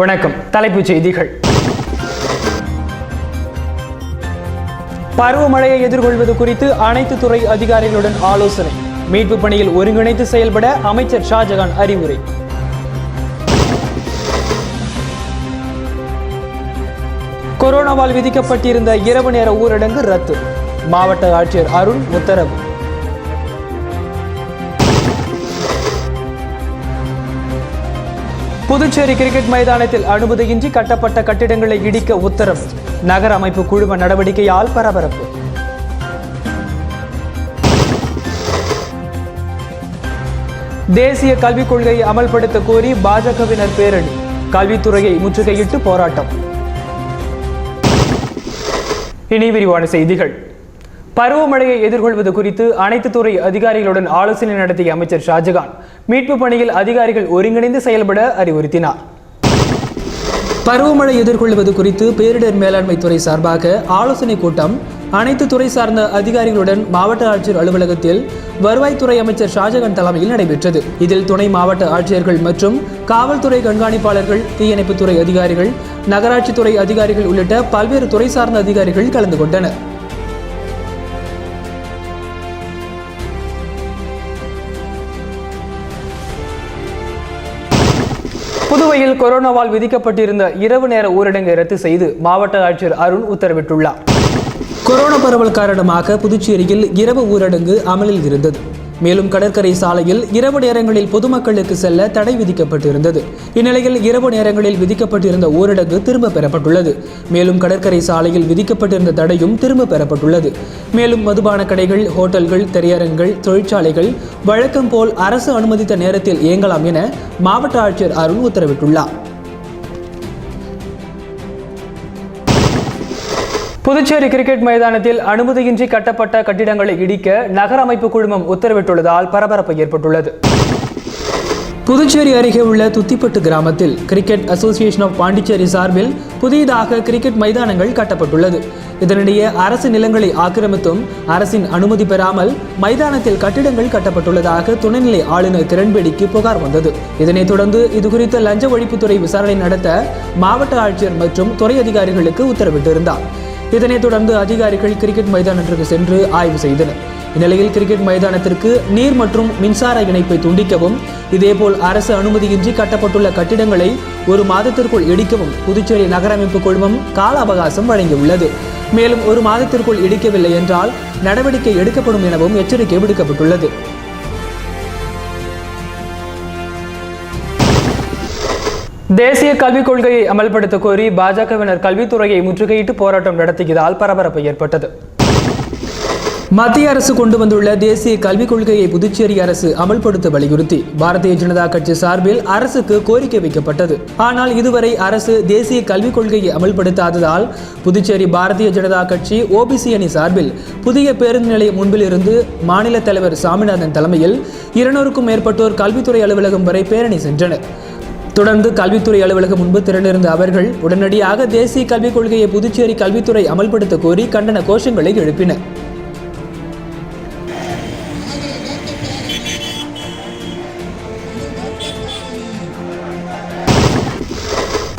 வணக்கம். தலைப்புச் செய்திகள். பருவமழையை எதிர்கொள்வது குறித்து அனைத்து துறை அதிகாரிகளுடன் ஆலோசனை. மீட்பு பணியில் ஒருங்கிணைத்து செயல்பட அமைச்சர் ஷாஜகான் அறிவுரை. கொரோனாவால் விதிக்கப்பட்டிருந்த இரவு நேர ஊரடங்கு ரத்து. மாவட்ட ஆட்சியர் அருண் உத்தரவு. புதுச்சேரி கிரிக்கெட் மைதானத்தில் அனுமதியின்றி கட்டப்பட்ட கட்டிடங்களை இடிக்க உத்தரவு. நகர அமைப்பு குழும நடவடிக்கையால் பரபரப்பு. தேசிய கல்விக் கொள்கையை அமல்படுத்த கோரி பாஜகவினர் பேரணி. கல்வித்துறையை முற்றுகையிட்டு போராட்டம். இனி விரிவான செய்திகள். பருவமழையை எதிர்கொள்வது குறித்து அனைத்து துறை அதிகாரிகளுடன் ஆலோசனை நடத்திய அமைச்சர் ஷாஜகான் மீட்பு பணியில் அதிகாரிகள் ஒருங்கிணைந்து செயல்பட அறிவுறுத்தினார். பருவமழை எதிர்கொள்வது குறித்து பேரிடர் மேலாண்மை துறை சார்பாக ஆலோசனை கூட்டம் அனைத்து துறை சார்ந்த அதிகாரிகளுடன் மாவட்ட ஆட்சியர் அலுவலகத்தில் வருவாய்த்துறை அமைச்சர் ஷாஜகான் தலைமையில் நடைபெற்றது. இதில் துணை மாவட்ட ஆட்சியர்கள் மற்றும் காவல்துறை கண்காணிப்பாளர்கள் தீயணைப்புத்துறை அதிகாரிகள் நகராட்சித்துறை அதிகாரிகள் உள்ளிட்ட பல்வேறு துறை சார்ந்த அதிகாரிகள் கலந்து கொண்டனர். கொரோனாவால் விதிக்கப்பட்டிருந்த இரவு நேர ஊரடங்கை ரத்து செய்து மாவட்ட ஆட்சியர் அருண் உத்தரவிட்டுள்ளார். கொரோனா பரவல் காரணமாக புதுச்சேரியில் இரவு ஊரடங்கு அமலில் இருந்தது. மேலும் கடற்கரை சாலையில் இரவு நேரங்களில் பொதுமக்களுக்கு செல்ல தடை விதிக்கப்பட்டிருந்தது. இந்நிலையில் இரவு நேரங்களில் விதிக்கப்பட்டிருந்த ஊரடங்கு திரும்ப பெறப்பட்டுள்ளது. மேலும் கடற்கரை சாலையில் விதிக்கப்பட்டிருந்த தடையும் திரும்ப பெறப்பட்டுள்ளது. மேலும் மதுபான கடைகள் ஹோட்டல்கள் திரையரங்குகள் தொழிற்சாலைகள் வழக்கம் போல் அரசு அனுமதித்த நேரத்தில் இயங்கலாம் என மாவட்ட ஆட்சியர் அருண் உத்தரவிட்டுள்ளார். புதுச்சேரி கிரிக்கெட் மைதானத்தில் அனுமதியின்றி கட்டப்பட்ட கட்டிடங்களை இடிக்க நகர அமைப்பு குழுமம் உத்தரவிட்டுள்ளதால் பரபரப்பு ஏற்பட்டுள்ளது. புதுச்சேரி அருகே உள்ள துத்திப்பட்டு கிராமத்தில் கிரிக்கெட் அசோசியேஷன் ஆஃப் பாண்டிச்சேரி சார்பில் புதியதாக கிரிக்கெட் மைதானங்கள் கட்டப்பட்டுள்ளது. இதனிடையே அரசு நிலங்களை ஆக்கிரமித்தும் அரசின் அனுமதி பெறாமல் மைதானத்தில் கட்டிடங்கள் கட்டப்பட்டுள்ளதாக துணைநிலை ஆளுநர் கிரண்பேடிக்கு புகார் வந்தது. இதனைத் தொடர்ந்து இதுகுறித்த லஞ்ச ஒழிப்புத்துறை விசாரணை நடத்த மாவட்ட ஆட்சியர் மற்றும் துறை அதிகாரிகளுக்கு உத்தரவிட்டிருந்தார். இதனைத் தொடர்ந்து அதிகாரிகள் கிரிக்கெட் மைதானத்திற்கு சென்று ஆய்வு செய்தனர். இந்நிலையில் கிரிக்கெட் மைதானத்திற்கு நீர் மற்றும் மின்சார இணைப்பை துண்டிக்கவும் இதேபோல் அரசு அனுமதியின்றி கட்டப்பட்டுள்ள கட்டிடங்களை ஒரு மாதத்திற்குள் இடிக்கவும் புதுச்சேரி நகரமைப்பு குழுமம் கால அவகாசம் வழங்கியுள்ளது. மேலும் ஒரு மாதத்திற்குள் இடிக்கவில்லை என்றால் நடவடிக்கை எடுக்கப்படும் எனவும் எச்சரிக்கை விடுக்கப்பட்டுள்ளது. தேசிய கல்விக் கொள்கையை அமல்படுத்த கோரி பாஜகவினர் கல்வித்துறையை முற்றுகையிட்டு போராட்டம் நடத்தியதால் பரபரப்பு ஏற்பட்டது. மத்திய அரசு கொண்டு வந்துள்ள தேசிய கல்விக் கொள்கையை புதுச்சேரி அரசு அமல்படுத்த வலியுறுத்தி பாரதிய ஜனதா கட்சி சார்பில் அரசுக்கு கோரிக்கை வைக்கப்பட்டது. ஆனால் இதுவரை அரசு தேசிய கல்விக் கொள்கையை அமல்படுத்தாததால் புதுச்சேரி பாரதிய ஜனதா கட்சி ஓபிசி அணி சார்பில் புதிய பேருந்து நிலையம் முன்பில் இருந்து மாநில தலைவர் சாமிநாதன் தலைமையில் இருநூறுக்கும் மேற்பட்டோர் கல்வித்துறை அலுவலகம் வரை பேரணி சென்றனர். தொடர்ந்து கல்வித்துறை அலுவலகம் முன்பு திரண்டிருந்த அவர்கள் உடனடியாக தேசிய கல்விக் கொள்கையை புதுச்சேரி கல்வித்துறை அமல்படுத்த கோரி கண்டன கோஷங்களை எழுப்பினர்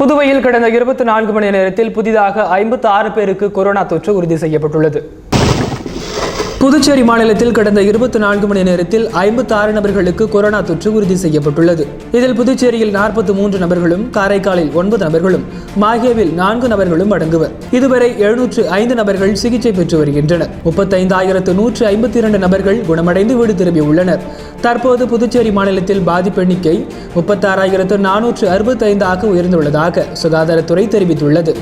புதுவையில் கடந்த இருபத்தி நான்கு மணி நேரத்தில் புதிதாக ஐம்பத்தி ஆறு பேருக்கு கொரோனா தொற்று உறுதி செய்யப்பட்டுள்ளது. புதுச்சேரி மாநிலத்தில் கடந்த இருபத்தி நான்கு மணி நேரத்தில் ஐம்பத்தி ஆறு நபர்களுக்கு கொரோனா தொற்று உறுதி செய்யப்பட்டுள்ளது. இதில் புதுச்சேரியில் நாற்பத்தி மூன்று நபர்களும் காரைக்காலில் ஒன்பது நபர்களும் மாஹேவில் நான்கு நபர்களும் அடங்குவர். இதுவரை எழுநூற்று ஐந்து நபர்கள் சிகிச்சை பெற்று வருகின்றனர். முப்பத்தைந்தாயிரத்து நூற்று ஐம்பத்தி இரண்டு நபர்கள் குணமடைந்து வீடு திரும்பியுள்ளனர் தற்போது புதுச்சேரி மாநிலத்தில் பாதிப்பு எண்ணிக்கை முப்பத்தாறாயிரத்து நானூற்று அறுபத்தைந்தாக உயர்ந்துள்ளதாக சுகாதாரத்துறை தெரிவித்துள்ளது.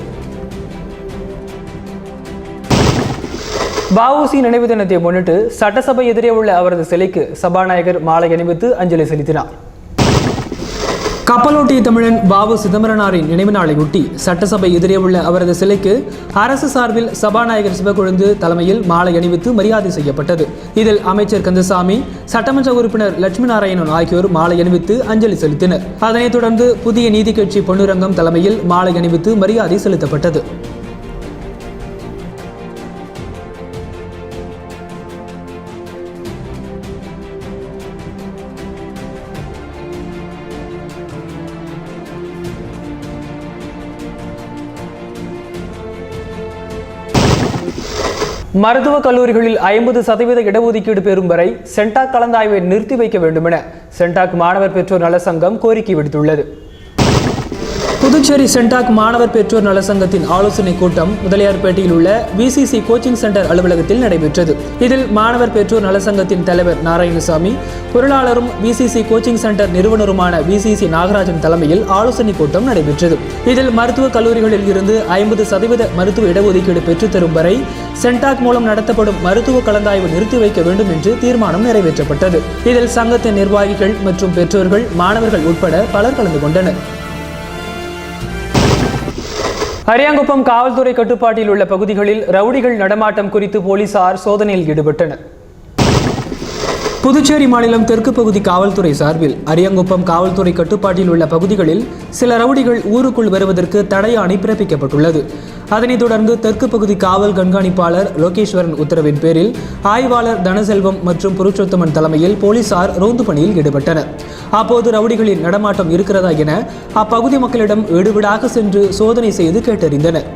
வஉசி நினைவு தினத்தை முன்னிட்டு சட்டசபை எதிரே உள்ள அவரது சிலைக்கு சபாநாயகர் மாலை அணிவித்து அஞ்சலி செலுத்தினார். கப்பலோட்டிய தமிழன் பாபு சிதம்பரனாரின் நினைவு நாளையொட்டி சட்டசபை எதிரே உள்ள அவரது சிலைக்கு அரசு சார்பில் சபாநாயகர் சிவக்கொழுந்து தலைமையில் மாலை அணிவித்து மரியாதை செய்யப்பட்டது. இதில் அமைச்சர் கந்தசாமி சட்டமன்ற உறுப்பினர் லட்சுமி நாராயணன் ஆகியோர் மாலை அணிவித்து அஞ்சலி செலுத்தினர். அதனைத் தொடர்ந்து புதிய நீதி கட்சி பொன்னுரங்கம் தலைமையில் மாலை அணிவித்து மரியாதை செலுத்தப்பட்டது. மருத்துவக் கல்லூரிகளில் ஐம்பது சதவீத இடஒதுக்கீடு பெறும் வரை சென்டாக் கலந்தாய்வை நிறுத்தி வைக்க வேண்டும் என சென்டாக் மாணவர் பெற்றோர் நல சங்கம் கோரிக்கை விடுத்துள்ளது. புதுச்சேரி சென்டாக் மாணவர் பெற்றோர் நல சங்கத்தின் ஆலோசனை கூட்டம் முதலியார்பேட்டையில் உள்ள விசிசி கோச்சிங் சென்டர் அலுவலகத்தில் நடைபெற்றது. இதில் மாணவர் பெற்றோர் நல சங்கத்தின் தலைவர் நாராயணசாமி பொருளாளரும் விசிசி கோச்சிங் சென்டர் நிறுவனருமான விசிசி நாகராஜன் தலைமையில் ஆலோசனை கூட்டம் நடைபெற்றது. இதில் மருத்துவக் கல்லூரிகளில் இருந்து ஐம்பது சதவீத மருத்துவ இடஒதுக்கீடு பெற்றுத்தரும் வரை சென்டாக் மூலம் நடத்தப்படும் மருத்துவ கலந்தாய்வு நிறுத்தி வைக்க வேண்டும் என்று தீர்மானம் நிறைவேற்றப்பட்டது. இதில் சங்கத்தின் நிர்வாகிகள் மற்றும் பெற்றோர்கள் மாணவர்கள் உட்பட பலர் கலந்து கொண்டனர். அரியாங்குப்பம் காவல்துறை கட்டுப்பாட்டில் உள்ள பகுதிகளில் ரவுடிகள் நடமாட்டம் குறித்து போலீசார் சோதனையில் ஈடுபட்டனர். புதுச்சேரி மாநிலம் தெற்கு பகுதி காவல்துறை சார்பில் அரியங்குப்பம் காவல்துறை கட்டுப்பாட்டில் உள்ள பகுதிகளில் சில ரவுடிகள் ஊருக்குள் வருவதற்கு தடையாணை பிறப்பிக்கப்பட்டுள்ளது. அதனைத் தொடர்ந்து தெற்கு பகுதி காவல் கண்காணிப்பாளர் லோகேஸ்வரன் உத்தரவின் பேரில் ஆய்வாளர் தனசெல்வம் மற்றும் புருஷோத்தமன் தலைமையில் போலீசார் ரோந்து பணியில் ஈடுபட்டனர். அப்போது ரவுடிகளின் நடமாட்டம் இருக்கிறதா என அப்பகுதி மக்களிடம் வீடுவீடாக சென்று சோதனை செய்து கேட்டறிந்தனர்.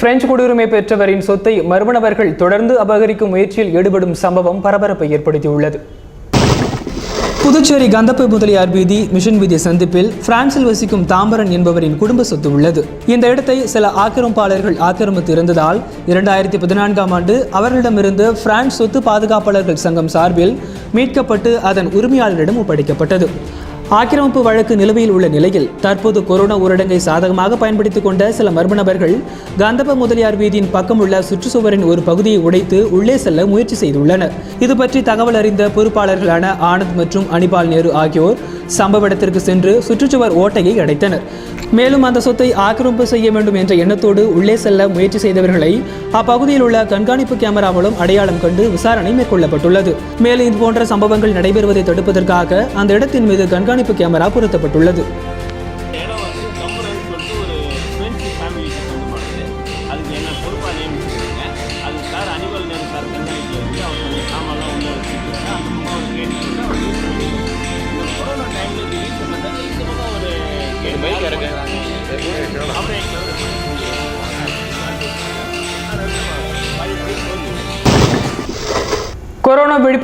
பிரெஞ்சு குடியுரிமை பெற்றவரின் சொத்தை மர்மநபர்கள் தொடர்ந்து அபகரிக்கும் முயற்சியில் ஈடுபடும் சம்பவம் பரபரப்பை ஏற்படுத்தியுள்ளது. புதுச்சேரி கந்தப்பை முதலியார் வீதி மிஷன் வீதி சந்திப்பில் பிரான்சில் வசிக்கும் தாம்பரன் என்பவரின் குடும்ப சொத்து உள்ளது. இந்த இடத்தை சில ஆக்கிரமிப்பாளர்கள் ஆக்கிரமித்து இருந்ததால் இரண்டாயிரத்தி பதினான்காம் ஆண்டு அவர்களிடமிருந்து பிரான்ஸ் சொத்து பாதுகாப்பாளர்கள் சங்கம் சார்பில் மீட்கப்பட்டு அதன் உரிமையாளரிடம் ஒப்படைக்கப்பட்டது. ஆக்கிரமிப்பு வழக்கு நிலுவையில் உள்ள நிலையில் தற்போது கொரோனா ஊரடங்கை சாதகமாக பயன்படுத்திக் கொண்ட சில மர்ம நபர்கள் கந்தப முதலியார் வீதியின் பக்கம் உள்ள சுற்றுச்சுவரின் ஒரு பகுதியை உடைத்து உள்ளே செல்ல முயற்சி செய்துள்ளனர். இது பற்றி தகவல் அறிந்த பொறுப்பாளர்களான ஆனந்த் மற்றும் அனிபால் நேரு ஆகியோர் சம்பவ இடத்திற்கு சென்று சுற்றுச்சுவர் ஓட்டையை அடைத்தனர். மேலும் அந்த சொத்தை ஆக்கிரமிப்பு செய்ய வேண்டும் என்ற எண்ணத்தோடு உள்ளே செல்ல முயற்சி செய்தவர்களை அப்பகுதியில் உள்ள கண்காணிப்பு கேமரா மூலம் அடையாளம் கண்டு விசாரணை மேற்கொள்ளப்பட்டுள்ளது. மேலும் இதுபோன்ற சம்பவங்கள் நடைபெறுவதை தடுப்பதற்காக அந்த இடத்தின் மீது கண்காணி கண்காணிப்பு கேமரா பொருத்தப்பட்டுள்ளது.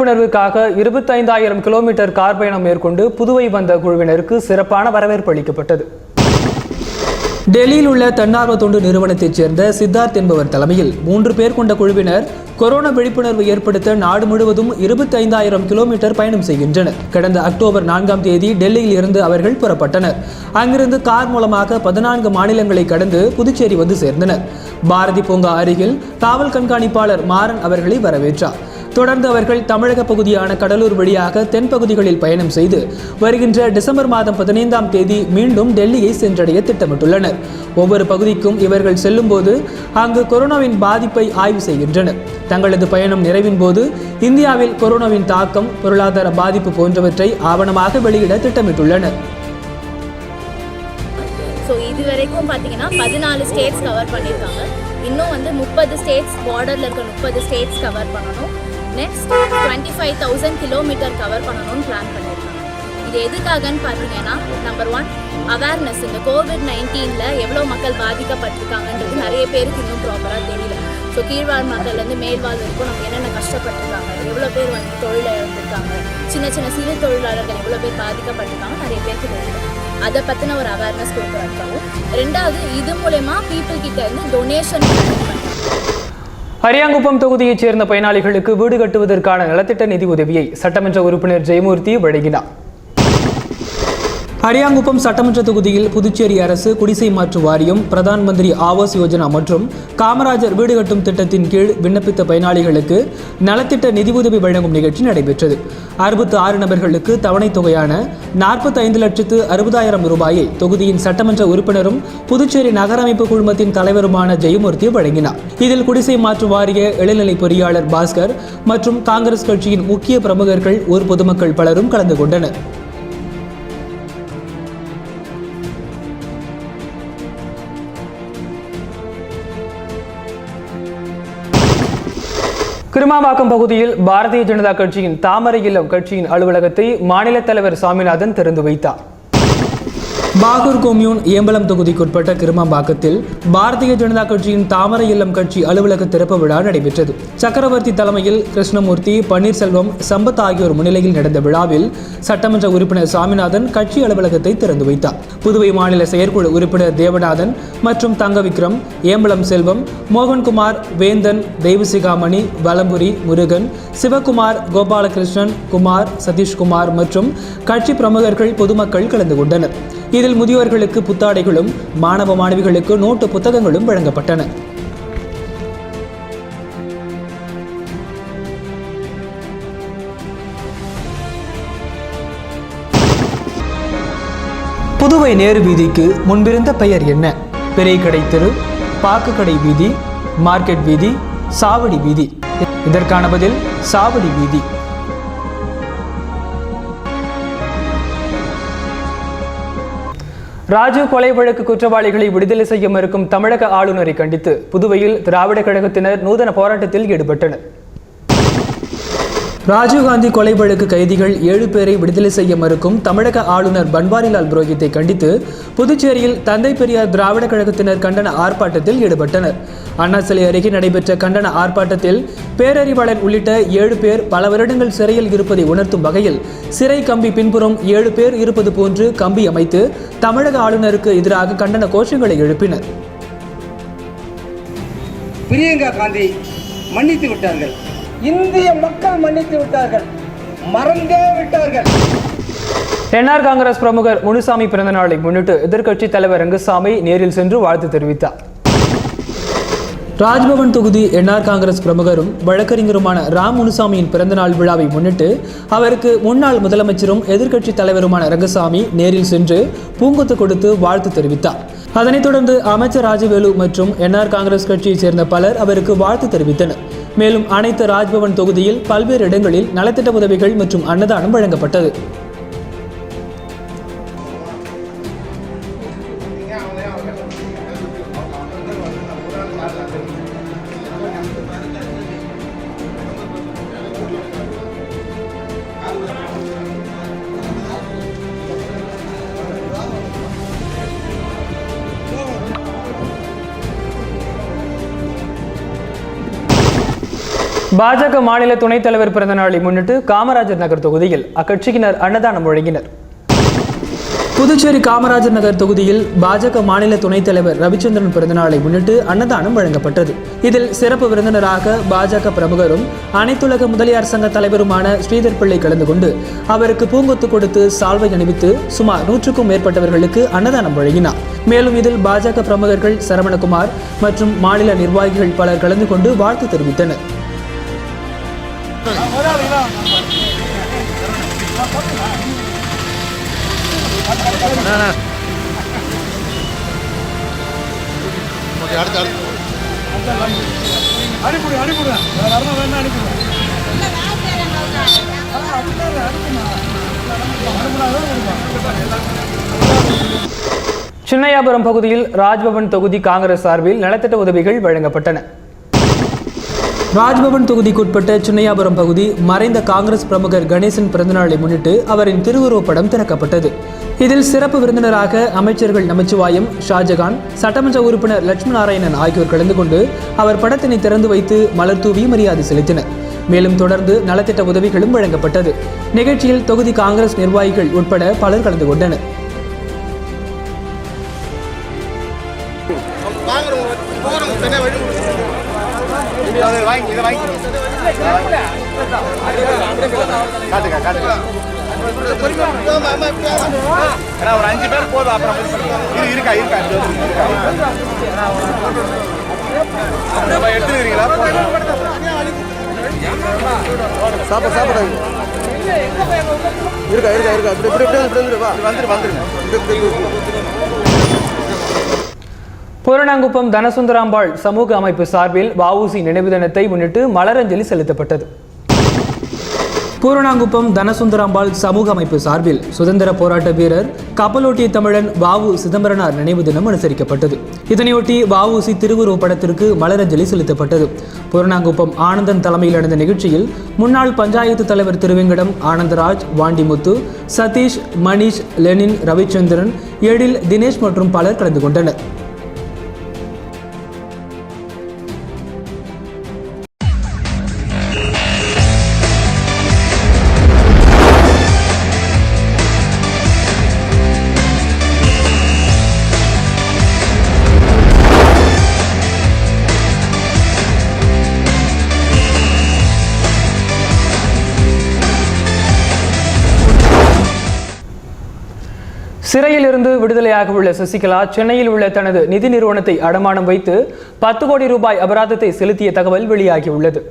விழிப்புணர்வுக்காக இருபத்தைந்தாயிரம் கிலோமீட்டர் கார் பயணம் மேற்கொண்டு புதுவை வந்த குழுவினருக்கு சிறப்பான வரவேற்பு அளிக்கப்பட்டது. டெல்லியில் உள்ள தன்னார்வ தொண்டு நிறுவனத்தைச் சேர்ந்த சித்தார்த் என்பவர் தலைமையில் மூன்று பேர் கொண்ட குழுவினர் கொரோனா விழிப்புணர்வு ஏற்படுத்த நாடு முழுவதும் இருபத்தைந்தாயிரம் கிலோமீட்டர் பயணம் செய்கின்றனர். கடந்த அக்டோபர் நான்காம் தேதி டெல்லியில் இருந்து அவர்கள் புறப்பட்டனர். அங்கிருந்து கார் மூலமாக பதினான்கு மாநிலங்களை கடந்து புதுச்சேரி வந்து சேர்ந்தனர். பாரதி பூங்கா அருகில் காவல் கண்காணிப்பாளர் மாறன் அவர்களை வரவேற்றார். தொடர்ந்து அவர்கள் தமிழக பகுதியான கடலூர் வழியாக தென்பகுதிகளில் பயணம் செய்து வருகின்ற டிசம்பர் மாதம் பதினைந்தாம் தேதி மீண்டும் டெல்லியை சென்றடைய திட்டமிட்டுள்ளனர். ஒவ்வொரு பகுதிக்கும் இவர்கள் செல்லும்போது அங்கு கொரோனாவின் பாதிப்பை ஆய்வு செய்கின்றனர். தங்களது பயணம் நிறைவின் போது இந்தியாவில் கொரோனாவின் தாக்கம் பொருளாதார பாதிப்பு போன்றவற்றை ஆவணமாக வெளியிட திட்டமிட்டுள்ளனர். ஸோ இது வரைக்கும் பார்த்தீங்கன்னா பதினாலு ஸ்டேட்ஸ் கவர் பண்ணியிருக்காங்க இன்னும் வந்து முப்பது ஸ்டேட்ஸ் பார்டரில் இருக்க முப்பது ஸ்டேட்ஸ் கவர் பண்ணணும். Next twenty five thousand kilometre cover பண்ணணும்னு பிளான் பண்ணியிருக்காங்க இது எதுக்காகன்னு பார்த்தீங்கன்னா நம்பர் ஒன் அவேர்னஸ் இந்த கோவிட் நைன்டீனில் எவ்வளோ மக்கள் பாதிக்கப்பட்டிருக்காங்கன்றது நிறைய பேருக்கு இன்னும் ப்ராப்பராக தெரியல. ஸோ கீழ்வாழ் மக்கள்லேருந்து மேல்வாழ் வரைக்கும் நம்ம என்னென்ன கஷ்டப்பட்டிருக்காங்க எவ்வளோ பேர் வந்து தொழிலை இழந்திருக்காங்க சின்ன சின்ன சிறு தொழிலாளர்கள் எவ்வளோ பேர் பாதிக்கப்பட்டிருக்காங்க நிறைய பேருக்கு தெரியல. அதை பற்றின ஒரு அவேர்னஸ் கொடுக்குறதுக்காகவும் ரெண்டாவது இது மூலயமா பீப்புள் கிட்ட இருந்து டொனேஷன் அரியாங்குப்பம் தொகுதியைச் சேர்ந்த பயனாளிகளுக்கு வீடு கட்டுவதற்கான நலத்திட்ட நிதி உதவியை சட்டமன்ற உறுப்பினர் ஜெயமூர்த்தி வழங்கினார். அரியாங்குப்பம் சட்டமன்ற தொகுதியில் புதுச்சேரி அரசு குடிசை மாற்று வாரியம் பிரதான் மந்திரி ஆவாஸ் யோஜனா மற்றும் காமராஜர் வீடு கட்டும் திட்டத்தின் கீழ் விண்ணப்பித்த பயனாளிகளுக்கு நலத்திட்ட நிதியுதவி வழங்கும் நிகழ்ச்சி நடைபெற்றது. அறுபத்து ஆறு நபர்களுக்கு தவணைத் தொகையான நாற்பத்தி ஐந்து லட்சத்து அறுபதாயிரம் ரூபாயை தொகுதியின் சட்டமன்ற உறுப்பினரும் புதுச்சேரி நகரமைப்பு குழுமத்தின் தலைவருமான ஜெயமூர்த்தி வழங்கினார். இதில் குடிசை மாற்று வாரிய இளநிலை பொறியாளர் பாஸ்கர் மற்றும் காங்கிரஸ் கட்சியின் முக்கிய பிரமுகர்கள் ஊர் பொதுமக்கள் பலரும் கலந்து கொண்டனர். கிருமாம்பாக்கம் பகுதியில் பாரதிய ஜனதா கட்சியின் தாமரை இல்லம் கட்சியின் அலுவலகத்தை மாநில தலைவர் சாமிநாதன் திறந்து வைத்தார். பாகூர் கொம்யூன் ஏம்பலம் தொகுதிக்குட்பட்ட கிருமாம்பாக்கத்தில் பாரதிய ஜனதா கட்சியின் தாமரை இல்லம் கட்சி அலுவலக திறப்பு விழா நடைபெற்றது. சக்கரவர்த்தி தலைமையில் கிருஷ்ணமூர்த்தி பன்னீர்செல்வம் சம்பத் ஆகியோர் முன்னிலையில் நடந்த விழாவில் சட்டமன்ற உறுப்பினர் சாமிநாதன் கட்சி அலுவலகத்தை திறந்து வைத்தார். புதுவை மாநில செயற்குழு உறுப்பினர் தேவநாதன் மற்றும் தங்க விக்ரம் ஏம்பலம் செல்வம் மோகன்குமார் வேந்தன் தெய்வசிகாமணி வலம்புரி முருகன் சிவகுமார் கோபாலகிருஷ்ணன் குமார் சதீஷ்குமார் மற்றும் கட்சி பிரமுகர்கள் பொதுமக்கள் கலந்து கொண்டனர். இதில் முதியோர்களுக்கு புத்தாடைகளும் மாணவ மாணவிகளுக்கு நோட்டு புத்தகங்களும் வழங்கப்பட்டன. புதுவை நேரு வீதிக்கு முன்பிருந்த பெயர் என்ன? பெரிய கடை தெரு பாக்கு கடை வீதி மார்க்கெட் வீதி சாவடி வீதி. இதற்கான பதில் சாவடி வீதி. ராஜீவ் கொலை வழக்கு குற்றவாளிகளை விடுதலை செய்ய மறுக்கும் தமிழக ஆளுநரை கண்டித்து புதுவையில் திராவிட கழகத்தினர் நூதன போராட்டத்தில் ஈடுபட்டனர். ராஜீவ்காந்தி கொலை வழக்கு கைதிகள் ஏழு பேரை விடுதலை செய்ய மறுக்கும் தமிழக ஆளுநர் பன்வாரிலால் புரோஹித்தை கண்டித்து புதுச்சேரியில் தந்தை பெரியார் திராவிட கழகத்தினர் கண்டன ஆர்ப்பாட்டத்தில் ஈடுபட்டனர். அண்ணா சிலை அருகே நடைபெற்ற கண்டன ஆர்ப்பாட்டத்தில் பேரறிவாளன் உள்ளிட்ட ஏழு பேர் பல வருடங்கள் சிறையில் இருப்பதை உணர்த்தும் வகையில் சிறை கம்பி பின்புறம் ஏழு பேர் இருப்பது போன்று கம்பி அமைத்து தமிழக ஆளுநருக்கு எதிராக கண்டன கோஷங்களை எழுப்பினர். பிரியங்கா காந்தி மன்னித்து விட்டார்கள். இந்திய மக்கள் மன்னித்து விட்டார்கள். மறந்தே விட்டார்கள். என்ஆர் காங்கிரஸ் பிரமுகர் முனுசாமி பிறந்த நாளை முன்னிட்டு எதிர்க்கட்சி தலைவர் ரங்கசாமி நேரில் சென்று வாழ்த்து தெரிவித்தார். ராஜ்பவன் தொகுதி என்ஆர் காங்கிரஸ் பிரமுகரும் வழக்கறிஞருமான ராம் முனுசாமியின் பிறந்தநாள் விழாவை முன்னிட்டு அவருக்கு முன்னாள் முதலமைச்சரும் எதிர்க்கட்சி தலைவருமான ரங்கசாமி நேரில் சென்று பூங்கொத்து கொடுத்து வாழ்த்து தெரிவித்தார். அதனைத் தொடர்ந்து அமைச்சர் ராஜவேலு மற்றும் என்ஆர் காங்கிரஸ் கட்சியைச் சேர்ந்த பலர் அவருக்கு வாழ்த்து தெரிவித்தனர். மேலும் அனைத்து ராஜ்பவன் தொகுதியில் பல்வேறு இடங்களில் நலத்திட்ட உதவிகள் மற்றும் அன்னதானம் வழங்கப்பட்டது. பாஜக மாநில துணைத் தலைவர் பிறந்த நாளை முன்னிட்டு காமராஜர் நகர் தொகுதியில் அக்கட்சியினர் அன்னதானம் வழங்கினர். புதுச்சேரி காமராஜர் நகர் தொகுதியில் பாஜக மாநில துணைத் தலைவர் ரவிச்சந்திரன் பிறந்தநாளை முன்னிட்டு அன்னதானம் வழங்கப்பட்டது. இதில் சிறப்பு விருந்தினராக பாஜக பிரமுகரும் அனைத்துலக முதலியார் சங்க தலைவருமான ஸ்ரீதர் பிள்ளை கலந்து கொண்டு அவருக்கு பூங்கொத்து கொடுத்து சால்வை அணிவித்து சுமார் நூற்றுக்கும் மேற்பட்டவர்களுக்கு அன்னதானம் வழங்கினார். மேலும் இதில் பாஜக பிரமுகர்கள் சரவணகுமார் மற்றும் மாநில நிர்வாகிகள் பலர் கலந்து கொண்டு வாழ்த்து தெரிவித்தனர். ஓகே அடுத்து அடுத்து. சின்னையாபுரம் பகுதியில் ராஜ்பவன் தொகுதி காங்கிரஸ் சார்பில் நலத்திட்ட உதவிகள் வழங்கப்பட்டன. ராஜ்பவன் தொகுதிக்குட்பட்ட சின்னையாபுரம் பகுதி மறைந்த காங்கிரஸ் பிரமுகர் கணேசன் பிறந்தநாளை முன்னிட்டு அவரின் திருவுருவப் படம் திறக்கப்பட்டது. இதில் சிறப்பு விருந்தினராக அமைச்சர்கள் நமச்சிவாயம் ஷாஜகான் சட்டமன்ற உறுப்பினர் லட்சுமி நாராயணன் ஆகியோர் கலந்து கொண்டு அவர் படத்தினை திறந்து வைத்து மலர் தூவி மரியாதை செலுத்தினர். மேலும் தொடர்ந்து நலத்திட்ட உதவிகளும் வழங்கப்பட்டது. நிகழ்ச்சியில் தொகுதி காங்கிரஸ் நிர்வாகிகள் உட்பட பலர் கலந்து கொண்டனர். வாங்கி வாங்கி காட்டுங்க காட்டுங்க ஒரு அஞ்சு பேர் போதும் அப்புறம் இது இருக்கா இருக்கா இருக்கா எடுத்துக்கிறீங்களா சாப்பிட சாப்பிட இருக்கா இருக்கா இருக்கா இப்படி இப்படி இப்படி இப்படி வா வந்துரு வந்துருங்க பூரணாங்குப்பம் தனசுந்தராம்பாள் சமூக அமைப்பு சார்பில் வஉசி நினைவு தினத்தை முன்னிட்டு மலரஞ்சலி செலுத்தப்பட்டது. பூரணாங்குப்பம் தனசுந்தராம்பாள் சமூக அமைப்பு சார்பில் சுதந்திர போராட்ட வீரர் கப்பலோட்டிய தமிழன் வாவு சிதம்பரனார் நினைவு தினம் அனுசரிக்கப்பட்டது. இதனையொட்டி வாவுசி திருவுருவ படத்திற்கு மலரஞ்சலி செலுத்தப்பட்டது. பூரணாங்குப்பம் ஆனந்தன் தலைமையில் நடந்த நிகழ்ச்சியில் முன்னாள் பஞ்சாயத்து தலைவர் திருவெங்கடம் ஆனந்தராஜ் வாண்டிமுத்து சதீஷ் மணிஷ் லெனின் ரவிச்சந்திரன் எழில் தினேஷ் மற்றும் பலர் கலந்து கொண்டனர். விடுதலையாக உள்ள சசிகலா சென்னையில் உள்ள தனது நிதி நிறுவனத்தை அடமானம் வைத்து பத்து கோடி ரூபாய் அபராதத்தை செலுத்திய தகவல் வெளியாகியுள்ளது.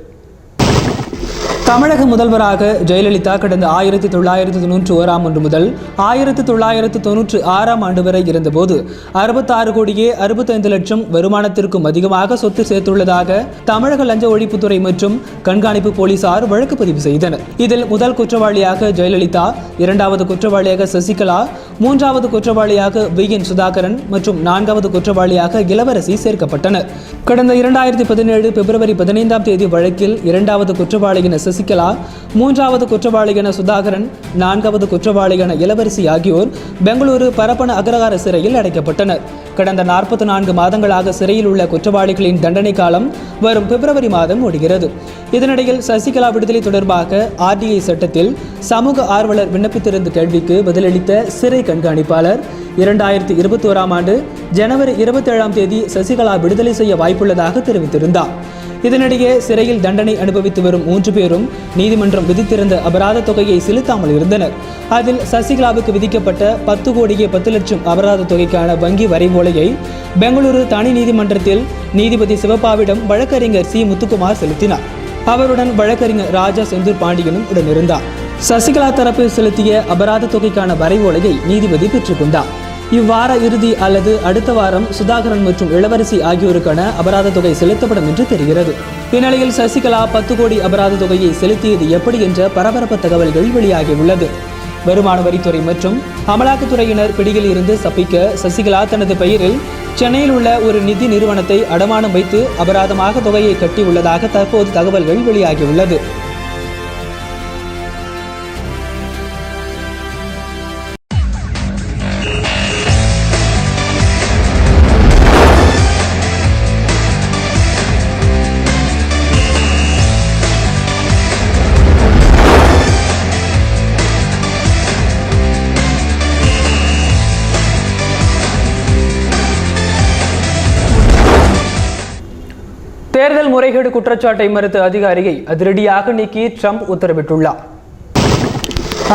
தமிழக முதல்வராக ஜெயலலிதா கடந்த ஆயிரத்தி தொள்ளாயிரத்தி தொன்னூற்றி ஓராம் ஆண்டு முதல் ஆயிரத்தி தொள்ளாயிரத்து தொன்னூற்றி ஆறாம் ஆண்டு வரை இருந்தபோது அறுபத்தாறு கோடியே அறுபத்தைந்து லட்சம் வருமானத்திற்கும் அதிகமாக சொத்து சேர்த்துள்ளதாக தமிழக லஞ்ச ஒழிப்புத்துறை மற்றும் கண்காணிப்பு போலீசார் வழக்கு பதிவு செய்தனர். இதில் முதல் குற்றவாளியாக ஜெயலலிதா இரண்டாவது குற்றவாளியாக சசிகலா மூன்றாவது குற்றவாளியாக வி. என். சுதாகரன் மற்றும் நான்காவது குற்றவாளியாக இளவரசி சேர்க்கப்பட்டனர். கடந்த இரண்டாயிரத்தி பதினேழு பிப்ரவரி பதினைந்தாம் தேதி வழக்கில் இரண்டாவது குற்றவாளியான சசிகலா மூன்றாவது குற்றவாளியான சுதாகரன் நான்காவது குற்றவாளியான இளவரசி ஆகியோர் பெங்களூரு பரப்பன அக்ரஹார சிறையில் அடைக்கப்பட்டனர். கடந்த நாற்பத்தி நான்கு மாதங்களாக சிறையில் உள்ள குற்றவாளிகளின் தண்டனை காலம் வரும் பிப்ரவரி மாதம் முடிகிறது இதனிடையில் சசிகலா விடுதலை தொடர்பாக ஆர்டிஐ சட்டத்தில் சமூக ஆர்வலர் விண்ணப்பித்திருந்த கேள்விக்கு பதிலளித்த சிறை கண்காணிப்பாளர் இரண்டாயிரத்தி இருபத்தி ஓராம் ஆண்டு ஜனவரி இருபத்தேழாம் தேதி சசிகலா விடுதலை செய்ய வாய்ப்புள்ளதாக தெரிவித்திருந்தார். இதனிடையே சிறையில் தண்டனை அனுபவித்து வரும் மூன்று பேரும் நீதிமன்றம் விதித்திருந்த அபராத தொகையை செலுத்தாமல் இருந்தனர். அதில் சசிகலாவுக்கு விதிக்கப்பட்ட பத்து கோடியே பத்து லட்சம் அபராத தொகைக்கான வங்கி வரைவோலையை பெங்களூரு தனி நீதிமன்றத்தில் நீதிபதி சிவப்பாவிடம் வழக்கறிஞர் சி. முத்துக்குமார் செலுத்தினார். அவருடன் வழக்கறிஞர் ராஜா செந்தூர் பாண்டியனும் உடனிருந்தார். சசிகலா தரப்பில் செலுத்திய அபராத தொகைக்கான வரைவோலையை நீதிபதி பெற்றுக்கொண்டார். இவ்வார இறுதி அல்லது அடுத்த வாரம் சுதாகரன் மற்றும் இளவரசி ஆகியோருக்கான அபராத தொகை செலுத்தப்படும் என்று தெரிகிறது. இந்நிலையில் சசிகலா பத்து கோடி அபராத தொகையை செலுத்தியது எப்படி என்ற பரபரப்பு தகவல்கள் வெளியாகியுள்ளது வருமான வரித்துறை மற்றும் அமலாக்கத்துறையினர் பிடியில் இருந்து சப்பிக்க சசிகலா தனது பெயரில் சென்னையில் உள்ள ஒரு நிதி நிறுவனத்தை அடமானம் வைத்து அபராதமாக தொகையை கட்டியுள்ளதாக தற்போது தகவல்கள் வெளியாகியுள்ளது ஊழல் முறைகேடு குற்றச்சாட்டை மறுத்த அதிகாரியை அதிரடியாக நீக்கி ட்ரம்ப் உத்தரவிட்டுள்ளார்.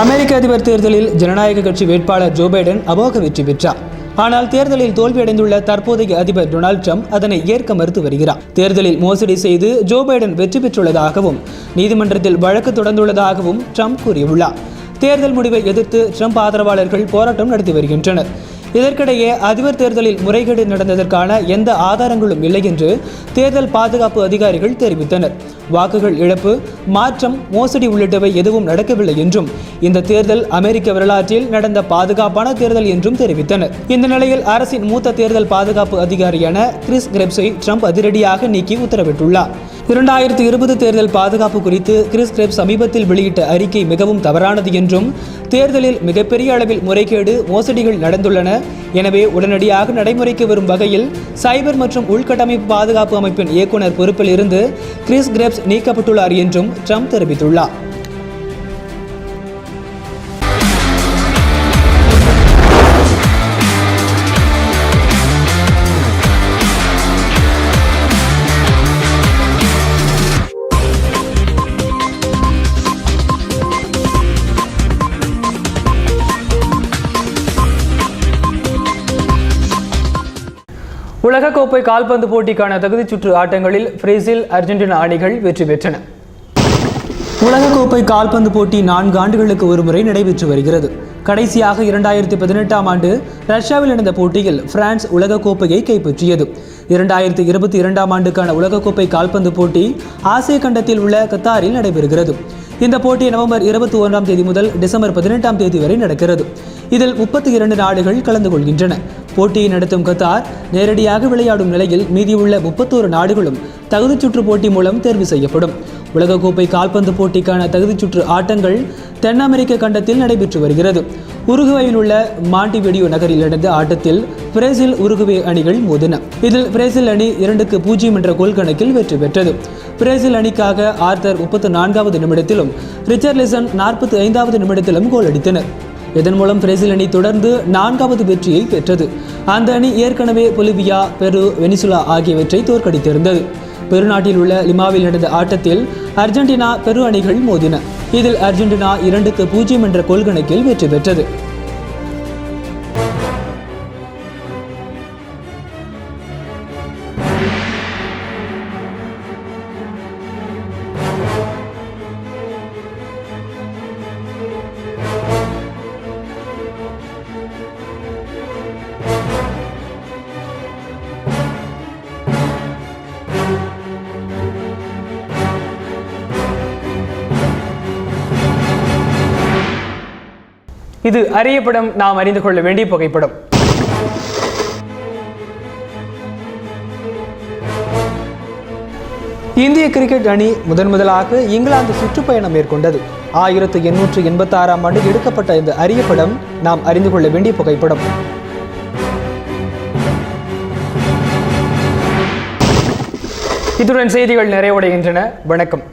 அமெரிக்க அதிபர் தேர்தலில் ஜனநாயக கட்சி வேட்பாளர் ஜோ பைடன் அமோக வெற்றி பெற்றார். ஆனால் தேர்தலில் தோல்வியடைந்துள்ள தற்போதைய அதிபர் டொனால்டு ட்ரம்ப் அதனை ஏற்க மறுத்து வருகிறார். தேர்தலில் மோசடி செய்து ஜோ பைடன் வெற்றி பெற்றுள்ளதாகவும் நீதிமன்றத்தில் வழக்கு தொடர்ந்துள்ளதாகவும் ட்ரம்ப் கூறியுள்ளார். தேர்தல் முடிவை எதிர்த்து ட்ரம்ப் ஆதரவாளர்கள் போராட்டம் நடத்தி வருகின்றனர். இதற்கிடையே அதிபர் தேர்தலில் முறைகேடு நடந்ததற்கான எந்த ஆதாரங்களும் இல்லை என்று தேர்தல் பாதுகாப்பு அதிகாரிகள் தெரிவித்தனர். வாக்குகள் இழப்பு மாற்றம் மோசடி உள்ளிட்டவை எதுவும் நடக்கவில்லை என்றும் இந்த தேர்தல் அமெரிக்க வரலாற்றில் நடந்த பாதுகாப்பான தேர்தல் என்றும் தெரிவித்தனர். இந்த நிலையில் அரசின் மூத்த தேர்தல் பாதுகாப்பு அதிகாரியான கிறிஸ் கிரெப்ஸை ட்ரம்ப் அதிரடியாக நீக்கி உத்தரவிட்டுள்ளார். இரண்டாயிரத்தி இருபது தேர்தல் பாதுகாப்பு குறித்து கிறிஸ் கிரெப் சமீபத்தில் வெளியிட்ட அறிக்கை மிகவும் தவறானது என்றும் தேர்தலில் மிகப்பெரிய அளவில் முறைகேடு மோசடிகள் நடந்துள்ளன. எனவே உடனடியாக நடைமுறைக்கு வரும் வகையில் சைபர் மற்றும் உள்கட்டமைப்பு பாதுகாப்பு அமைப்பின் இயக்குனர் பொறுப்பில் இருந்து கிறிஸ் கிரெப்ஸ் நீக்கப்பட்டுள்ளார் என்றும் ட்ரம்ப் தெரிவித்துள்ளார். உலகக்கோப்பை கால்பந்து போட்டிக்கான தகுதிச் சுற்று ஆட்டங்களில் பிரேசில் அர்ஜென்டினா அணிகள் வெற்றி பெற்றன. உலகக்கோப்பை கால்பந்து போட்டி நான்கு ஆண்டுகளுக்கு ஒருமுறை நடைபெற்று வருகிறது. கடைசியாக இரண்டாயிரத்தி பதினெட்டாம் ஆண்டு ரஷ்யாவில் நடந்த போட்டியில் பிரான்ஸ் உலகக்கோப்பையை கைப்பற்றியது. இரண்டாயிரத்தி இருபத்தி இரண்டாம் ஆண்டுக்கான உலகக்கோப்பை கால்பந்து போட்டி ஆசிய கண்டத்தில் உள்ள கத்தாரில் நடைபெறுகிறது. இந்த போட்டி நவம்பர் இருபத்தி ஒன்றாம் தேதி முதல் டிசம்பர் பதினெட்டாம் தேதி வரை நடக்கிறது. இதில் முப்பத்தி இரண்டு நாடுகள் கலந்து கொள்கின்றன. போட்டியை நடத்தும் கத்தார் நேரடியாக விளையாடும் நிலையில் மீதியுள்ள முப்பத்தோரு நாடுகளும் தகுதிச் சுற்று போட்டி மூலம் தேர்வு செய்யப்படும். உலகக்கோப்பை கால்பந்து போட்டிக்கான தகுதிச் சுற்று ஆட்டங்கள் தென் அமெரிக்க கண்டத்தில் நடைபெற்று வருகிறது. உருகுவையில் உள்ள மாண்டிவெடியோ நகரில் நடந்த ஆட்டத்தில் பிரேசில் உருகுவே அணிகள் மோதின. இதில் பிரேசில் அணி இரண்டுக்கு பூஜ்ஜியம் என்ற கோல் கணக்கில் வெற்றி பெற்றது. பிரேசில் அணிக்காக ஆர்தர் முப்பத்து நான்காவது நிமிடத்திலும் ரிச்சர்லிசன் நாற்பத்தி ஐந்தாவது நிமிடத்திலும் கோல் அடித்தனர். இதன் மூலம் பிரேசில் அணி தொடர்ந்து நான்காவது வெற்றியை பெற்றது. அந்த அணி ஏற்கனவே பொலிவியா பெரு வெனிசுலா ஆகியவற்றை தோற்கடித்திருந்தது. பெருநாட்டில் உள்ள லிமாவில் நடந்த ஆட்டத்தில் அர்ஜென்டினா பெரு அணிகள் மோதின. இதில் அர்ஜென்டினா இரண்டுக்கு பூஜ்ஜியம் என்ற கோல்கணக்கில் வெற்றி பெற்றது. இது அறியப்படும் நாம் அறிந்து கொள்ள வேண்டிய புகைப்படம். இந்திய கிரிக்கெட் அணி முதன் முதலாக இங்கிலாந்து சுற்றுப்பயணம் மேற்கொண்டது. ஆயிரத்து எண்ணூற்று எண்பத்தி ஆறாம் ஆண்டு எடுக்கப்பட்ட இந்த அரிய படம் நாம் அறிந்து கொள்ள வேண்டிய புகைப்படம். இத்துடன் செய்திகள் நிறைவடைகின்றன. வணக்கம்.